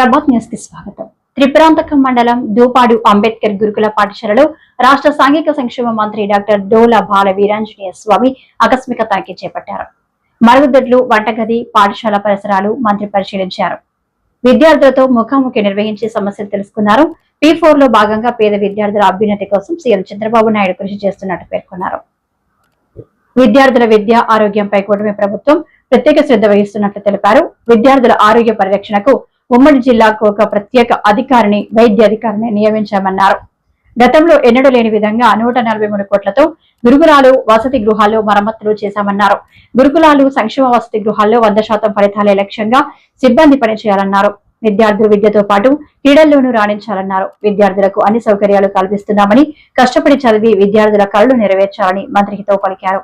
ప్రభాత్ న్యూస్కి స్వాగతం. త్రిపురాంతకం మండలం దూపాడు అంబేద్కర్ గురుకుల పాఠశాలలో రాష్ట్ర సాంఘిక సంక్షేమ మంత్రి డాక్టర్ డోల బాల వీరాంజనేయ స్వామి ఆకస్మిక తనిఖీ చేపట్టారు. మరుగుదొడ్లు వంటగది పాఠశాల పరిసరాలు మంత్రి పరిశీలించారు. విద్యార్థులతో ముఖాముఖి నిర్వహించి సమస్యలు తెలుసుకున్నారు. పీ ఫోర్లో భాగంగా పేద విద్యార్థుల అభ్యున్నతి కోసం సీఎం చంద్రబాబు నాయుడు కృషి చేస్తున్నట్టు పేర్కొన్నారు. విద్యార్థుల విద్య ఆరోగ్యంపై కూటమి ప్రభుత్వం ప్రత్యేక శ్రద్ధ వహిస్తున్నట్లు తెలిపారు. విద్యార్థుల ఆరోగ్య పరిరక్షణకు ఉమ్మడి జిల్లాకు ఒక ప్రత్యేక అధికారిని వైద్య అధికారిని నియమించామన్నారు. గతంలో ఎన్నడూ లేని విధంగా నూట నలభై మూడు కోట్లతో గురుకులాలు వసతి గృహాల్లో మరమ్మతులు చేశామన్నారు. గురుకులాలు సంక్షేమ వసతి గృహాల్లో వంద శాతం ఫలితాలే లక్ష్యంగా సిబ్బంది పనిచేయాలన్నారు విద్యార్థులు విద్యతో పాటు క్రీడల్లోనూ రాణించాలన్నారు. విద్యార్థులకు అన్ని సౌకర్యాలు కల్పిస్తున్నామని కష్టపడి చదివి విద్యార్థుల కళ్ళు నెరవేర్చాలని మంత్రి పలికారు.